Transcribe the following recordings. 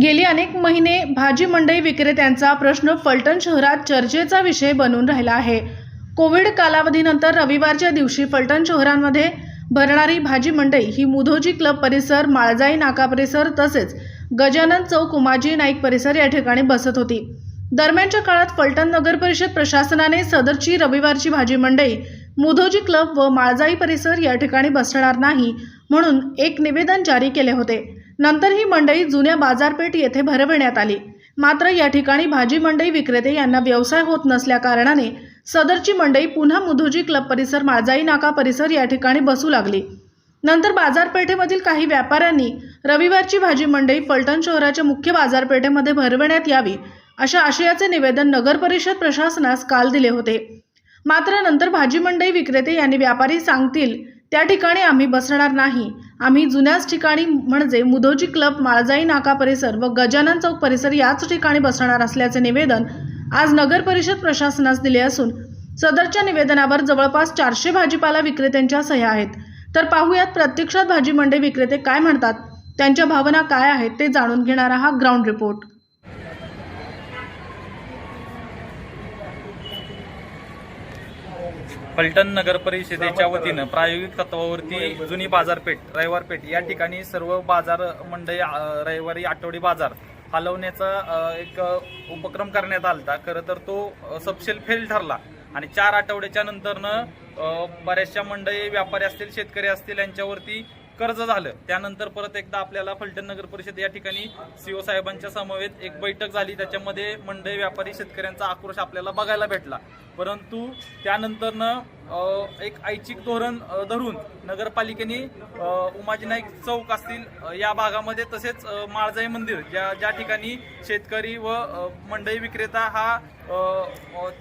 गेली अनेक महिने भाजी मंडई विक्रेत्यांचा प्रश्न फलटण शहरात चर्चेचा विषय बनून राहिला आहे. कोविड कालावधीनंतर रविवारच्या दिवशी फलटण शहरांमध्ये भरणारी भाजी मंडई ही मुधोजी क्लब परिसर माळजाई नाका परिसर तसेच गजानन चौक उमाजी नाईक परिसर या ठिकाणी बसत होती. दरम्यानच्या काळात फलटण नगर परिषद प्रशासनाने सदरची रविवारची भाजी मंडई मुधोजी क्लब व माळजाई परिसर या ठिकाणी बसणार नाही म्हणून एक निवेदन जारी केले होते. नंतर ही मंडई जुन्या बाजारपेठ येथे भरविण्यात आली. मात्र या ठिकाणी भाजी मंडई विक्रेते यांना व्यवसाय होत नसल्या कारणाने सदरची मंडई पुन्हा मुधोजी क्लब परिसर माळजाई नाका परिसर या ठिकाणी बसू लागली. नंतर बाजारपेठेमधील काही व्यापाऱ्यांनी रविवारची भाजी मंडई फलटण शहराच्या मुख्य बाजारपेठेमध्ये भरविण्यात यावी अशा आशयाचे निवेदन नगर परिषद प्रशासनास काल दिले होते. मात्र नंतर भाजी मंडई विक्रेते यांनी व्यापारी सांगतील त्या ठिकाणी आम्ही बसणार नाही. आम्ही जुन्याच ठिकाणी म्हणजे मुधोजी क्लब माळजाई नाका परिसर व गजानन चौक परिसर याच ठिकाणी बसणार असल्याचे निवेदन आज नगर परिषद प्रशासनास दिले असून सदरच्या निवेदनावर जवळपास चारशे भाजीपाला विक्रेत्यांच्या सह्या आहेत. तर पाहूयात प्रत्यक्षात भाजी मंडई विक्रेते काय म्हणतात? त्यांच्या भावना काय आहेत ते जाणून घेणारा हा ग्राउंड रिपोर्ट. फलटण नगर परिषदेच्या वतीनं प्रायोगिक तत्वावरती जुनी बाजारपेठ रविवारपेठ या ठिकाणी सर्व बाजार मंडई रविवारी आठवडी बाजार हलवण्याचा एक उपक्रम करण्यात आलता. खरं तर तो सपशेल फेल ठरला. आणि चार आठवड्याच्या नंतरनं बऱ्याचशा मंडई व्यापारी असतील शेतकरी असतील यांच्यावरती कर्ज झालं. त्यानंतर परत एकदा आपल्याला फलटण नगर परिषद या ठिकाणी सीओ साहेबांच्या समवेत एक बैठक झाली. त्याच्यामध्ये मंडई व्यापारी शेतकऱ्यांचा आक्रोश आपल्याला बघायला भेटला. परंतु त्यानंतरनं एक ऐच्छिक धोरण धरून नगरपालिकेने उमाजी नाईक चौक असतील या भागामध्ये तसेच माळजाई मंदिर ज्या ज्या ठिकाणी शेतकरी व मंडई विक्रेता हा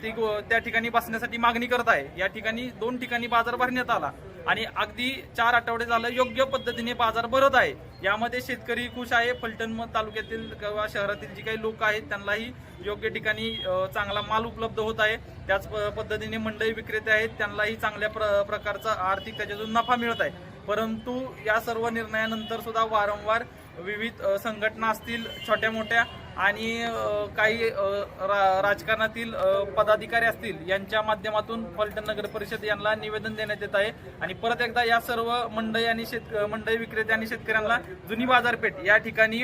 ती गो- त्या ठिकाणी बसण्यासाठी मागणी करत आहे. या ठिकाणी दोन ठिकाणी बाजार भरण्यात आला. आणि अगदी चार आठवडे झालं योग्य पद्धतीने बाजार भरत आहे. यामध्ये शेतकरी खुश आहे. फलटण तालुक्यातील किंवा शहरातील जी काही लोक आहेत त्यांनाही योग्य ठिकाणी चांगला माल उपलब्ध होत आहे. त्याच प- पद्धतीने मंडई विक्रेते आहेत. त्यांनाही चांगल्या प्र प्रकारचा आर्थिक त्याच्यातून नफा मिळत आहे. परंतु या सर्व निर्णयानंतर सुद्धा वारंवार विविध संघटना असतील छोट्या मोठ्या आणि काही रा- राजकारणातील पदाधिकारी असतील यांच्या माध्यमातून फलटण नगर परिषद यांना निवेदन देण्यात येत आहे. आणि परत एकदा या सर्व मंडई आणि शेत मंडई विक्रेते आणि शेतकऱ्यांना जुनी बाजारपेठ या ठिकाणी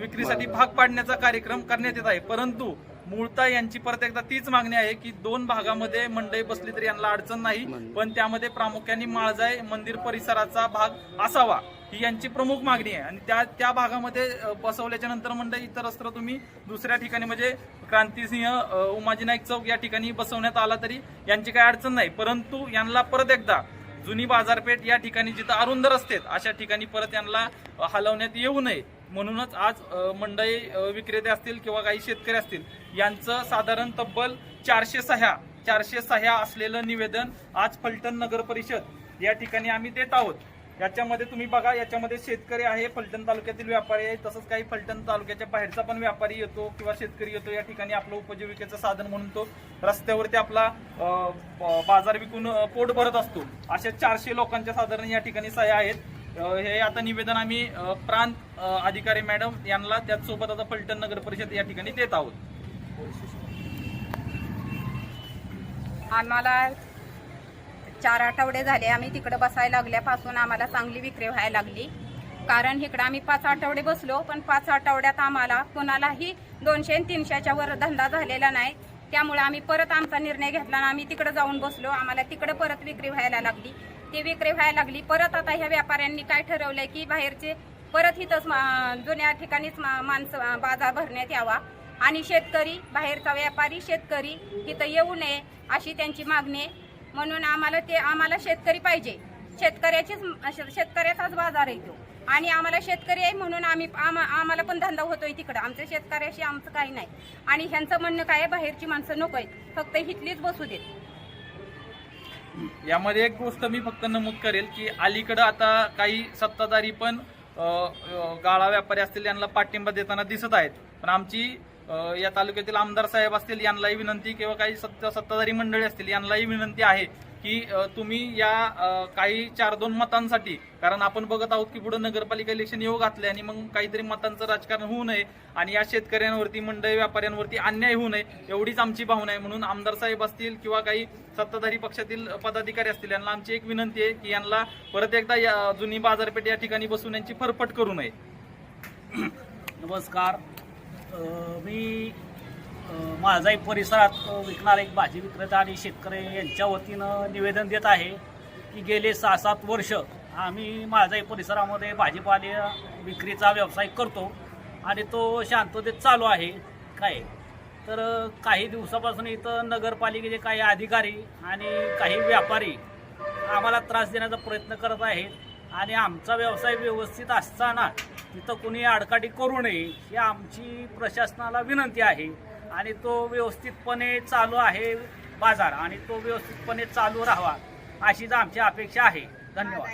विक्रीसाठी भाग पाडण्याचा कार्यक्रम करण्यात येत आहे. परंतु मूळतः यांची परत एकदा तीच मागणी आहे की दोन भागामध्ये मंडई बसली तरी यांना अडचण नाही. पण त्यामध्ये प्रामुख्याने माळजाई मंदिर परिसराचा भाग असावा. ही यांची प्रमुख मागणी आहे. आणि त्या त्या भागामध्ये बसवल्याच्या नंतर मंडई इतर अस्त्र तुम्ही दुसऱ्या ठिकाणी म्हणजे क्रांतिसिंह उमाजी नाईक चौक या ठिकाणी बसवण्यात आला तरी यांची काही अडचण नाही. परंतु यांना परत एकदा जुनी बाजारपेठ या ठिकाणी जिथं अरुंद रस्तेत अशा ठिकाणी परत यांना हलवण्यात येऊ नये. म्हणूनच आज मंडई विक्रेते असतील किंवा काही शेतकरी असतील यांचं साधारण तब्बल चारशे सह्या चारशे सह्या असलेलं निवेदन आज फलटण नगर परिषद या ठिकाणी आम्ही देत आहोत. याच्यामध्ये तुम्ही बघा याच्यामध्ये शेतकरी आहे फलटण तालुक्यातील व्यापारी आहे. तसंच काही फलटण तालुक्याच्या बाहेरचा पण व्यापारी येतो किंवा शेतकरी येतो. या ठिकाणी आपलं उपजीविकेचं साधन म्हणून तो रस्त्यावरती आपला बाजार विकून पोट भरत असतो. अशा चारशे लोकांच्या साधारण या ठिकाणी सह्या आहेत. हे आता निवेदन आम्ही प्रांत अधिकारी मॅडम यांना त्याचसोबत आता फलटण नगर परिषद या ठिकाणी देत आहोत. आम्हाला चार आठवडे झाले आम्ही तिकडं बसायला लागल्यापासून आम्हाला चांगली विक्री व्हायला लागली. कारण इकडं आम्ही पाच आठवडे बसलो पण पाच आठवड्यात आम्हाला कोणालाही दोनशे आणि तीनशेच्या वर धंदा झालेला नाही. त्यामुळे आम्ही परत आमचा निर्णय घेतला आणि आम्ही तिकडं जाऊन बसलो. आम्हाला तिकडं परत विक्री व्हायला लागली. ती विक्री व्हायला लागली. परत आता ह्या व्यापाऱ्यांनी काय ठरवलंय की बाहेरचे परत इथंच मा- जुन्या ठिकाणीच मा- माणसं बाजार भरण्यात यावा. आणि शेतकरी बाहेरचा व्यापारी शेतकरी इथं येऊ नये अशी त्यांची मागणी म्हणून आम्हाला ते आम्हाला शेतकरी पाहिजे. शेतकऱ्याचीच शेतकऱ्याचाच बाजार आहे तो. आणि आम्हाला शेतकरी आहे म्हणून आम्ही आम- आम्हाला पण धंदा होतोय तिकडं. आमच्या शेतकऱ्याशी आमचं काही नाही. आणि ह्यांचं म्हणणं काय आहे? बाहेरची माणसं नको आहेत फक्त हिथलीच बसू देत. यामध्ये एक गोष्ट मी फक्त नमूद करेल की अलीकडं आता काही सत्ताधारी पण अ, अ, गाळा व्यापारी असतील यांना पाठिंबा देताना दिसत आहेत. पण आमची या तालुक्यातील आमदार साहेब असतील यांनाही विनंती किंवा काही सत्ता सत्ताधारी मंडळी असतील यांनाही विनंती आहे की तुम्ही या काही चार दोन मतांसाठी कारण आपण बघत आहोत की पुढे नगरपालिका इलेक्शन येऊ घातले आणि मग काहीतरी मतांचं राजकारण होऊ नये आणि या शेतकऱ्यांवरती मंडळी व्यापाऱ्यांवरती अन्याय होऊ नये एवढीच आमची भावना आहे. म्हणून आमदार साहेब असतील किंवा काही सत्ताधारी पक्षातील पदाधिकारी असतील यांना आमची एक विनंती आहे की यांना परत एकदा या जुनी बाजारपेठ या ठिकाणी बसून यांची फरफट करू नये. नमस्कार. मी माझाही परिसरात विकणारा एक भाजी विक्रेता आणि शेतकरी यांच्या वतीनं निवेदन देत आहे की गेले सहा सात वर्ष आम्ही माझाही परिसरामध्ये भाजीपाले विक्रीचा व्यवसाय करतो आणि तो शांततेत चालू आहे. काय? तर काही दिवसापासून इथं नगरपालिकेचे काही अधिकारी आणि काही व्यापारी आम्हाला त्रास देण्याचा प्रयत्न करत आहेत आणि आमचा व्यवसाय व्यवस्थित असताना तिथं कुणी आडकाठी करू नये ही आमची प्रशासनाला विनंती आहे. आणि तो व्यवस्थितपणे चालू आहे बाजार आणि तो व्यवस्थितपणे चालू राहावा अशीच आमची अपेक्षा आहे. धन्यवाद.